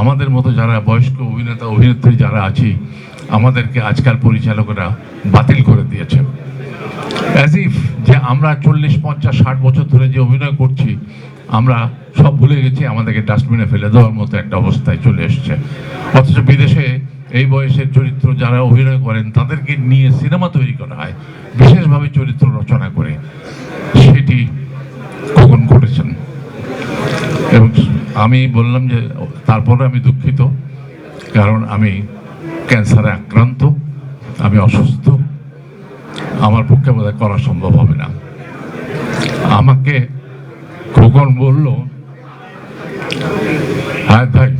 আমাদের মতো যারা বয়স্ক অভিনেতা, অভিনেত্রী যারা আছি, আমাদেরকে আজকাল পরিচালকরা বাতিল করে দিয়েছে ইফ যে আমরা চল্লিশ, পঞ্চাশ, ষাট বছর ধরে যে অভিনয় করছি, আমরা সব ভুলে গেছি, আমাদেরকে ডাস্টবিনে ফেলে দেওয়ার মতো একটা অবস্থায় চলে এসছে। অথচ বিদেশে এই বয়সের চরিত্র যারা অভিনয় করেন, তাদেরকে নিয়ে সিনেমা তৈরি করা হয়, বিশেষভাবে চরিত্র রচনা করে। সেটি কখন ঘটেছেন এবং আমি বললাম যে তারপরে আমি দুঃখিত, কারণ আমি ক্যান্সারে আক্রান্ত, আমি অসুস্থ। আমার পক্ষে বোধহয় করা সম্ভব হবে না। আমাকে খোকন বলল হ্যাঁ ভাই,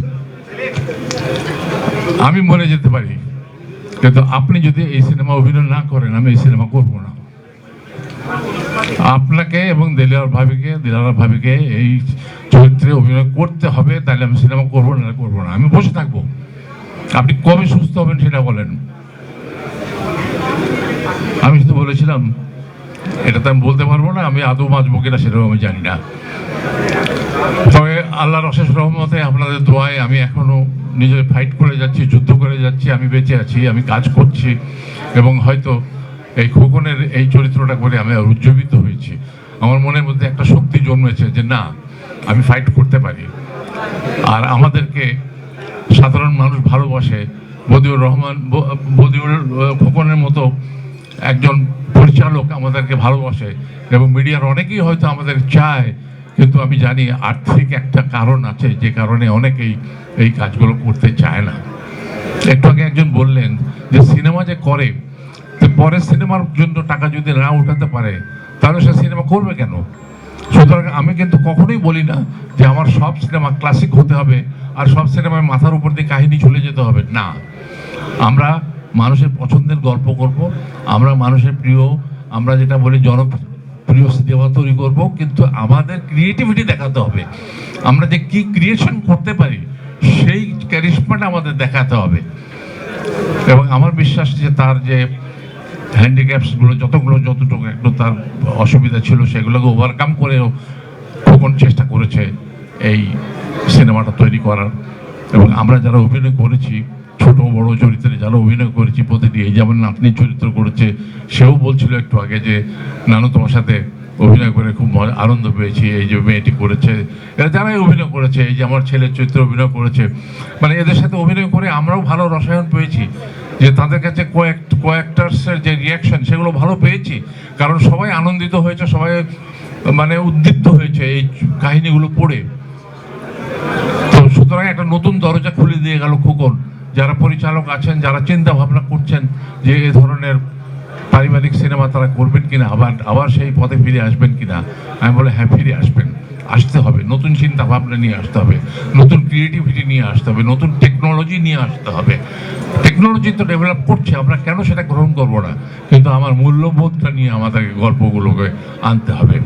আমি মরে যেতে পারি, কিন্তু আপনি যদি এই সিনেমা অভিনয় না করেন, আমি এই সিনেমা করব না। আপনাকে এবং দিলার ভাবিকে দিলার ভাবিকে এই চরিত্রে অভিনয় করতে হবে, তাহলে আমি সিনেমা করব, না করব না। আমি বসে থাকব। আপনি কবে সুস্থ হবেন সেটা বলেন। আমি শুধু বলেছিলাম, এটা তো আমি বলতে পারব না, আমি আদৌ বাঁচবো কিনা সেটাও আমি জানি না। তবে আল্লাহর অশেষ রহমতে আপনাদের দোয়ায় আমি এখনও নিজে ফাইট করে যাচ্ছি, যুদ্ধ করে যাচ্ছি, আমি বেঁচে আছি, আমি কাজ করছি, এবং হয়তো এই খোকনের এই চরিত্রটা করে আমি উজ্জীবিত হয়েছি। আমার মনের মধ্যে একটা শক্তি জন্মেছে যে না, আমি ফাইট করতে পারি। আর আমাদেরকে সাধারণ মানুষ ভালোবাসে। বদিউর রহমান বদিউর খোকনের মতো একজন পরিচালক আমাদেরকে ভালোবাসে এবং মিডিয়ার অনেকেই হয়তো আমাদের চায়, কিন্তু আমি জানি আর্থিক একটা কারণ আছে যে কারণে অনেকেই এই কাজগুলো করতে চায় না। একটু আগে একজন বললেন যে, সিনেমা যে করে পরে সিনেমার জন্য টাকা যদি না উঠাতে পারে, তাহলে সে সিনেমা করবে কেন? সুতরাং আমি কিন্তু কখনোই বলি না যে আমার সব সিনেমা ক্লাসিক হতে হবে আর সব সিনেমায় মাথার উপর দিয়ে কাহিনী চলে যেতে হবে। না। আমরা মানুষের পছন্দের গল্প করব, আমরা মানুষের প্রিয়, আমরা যেটা বলি জনপ্রিয় সিনেমা তৈরি করব, কিন্তু আমাদের ক্রিয়েটিভিটি দেখাতে হবে। আমরা যে কি ক্রিয়েশন করতে পারি, সেই ক্যারিশমাটা আমাদের দেখাতে হবে। এবং আমার বিশ্বাস যে তার যে হ্যান্ডিক্যাপসগুলো যতগুলো যতটুকু একটু তার অসুবিধা ছিল সেগুলোকে ওভারকাম করেও খোকন চেষ্টা করেছে এই সিনেমাটা তৈরি করার। এবং আমরা যারা অভিনয় করেছি, ছোট বড় চরিত্রে যারা অভিনয় করেছি প্রতিটি, এই যেমন নাতনি চরিত্র করেছে, সেও বলছিল একটু আগে যে, নানু, তোমার সাথে অভিনয় করে খুব আনন্দ পেয়েছি, এই যে মেয়েটি করেছে। এরা যারাই অভিনয় করেছে, এই যে আমার ছেলের চরিত্রে অভিনয় করেছে মানে এদের সাথে অভিনয় করে আমরাও ভালো রসায়ন পেয়েছি। যে তাদের কাছে কয়েক, কয়েকটার্সের যে রিয়াকশন সেগুলো ভালো পেয়েছি। কারণ সবাই আনন্দিত হয়েছে, সবাই মানে উদ্দীপ্ত হয়েছে এই কাহিনীগুলো পড়ে। তো সুতরাং একটা নতুন দরজা খুলে দিয়ে গেল খোকন। যারা পরিচালক আছেন, যারা চিন্তা ভাবনা করছেন যে এ ধরনের পারিবারিক সিনেমা তারা করবেন কিনা, আবার আবার সেই পথে ফিরে আসবেন কিনা, আমি বলে হ্যাঁ ফিরে আসবেন। আসতে হবে, নতুন চিন্তা ভাবনা নিয়ে আসতে হবে, নতুন ক্রিয়েটিভিটি নিয়ে আসতে হবে, নতুন টেকনোলজি নিয়ে আসতে হবে। টেকনোলজি তো ডেভেলপ করছে, আমরা কেন সেটা গ্রহণ করব না? কিন্তু আমার মূল্যবোধটা নিয়ে আমাদেরকে গল্পগুলোকে আনতে হবে।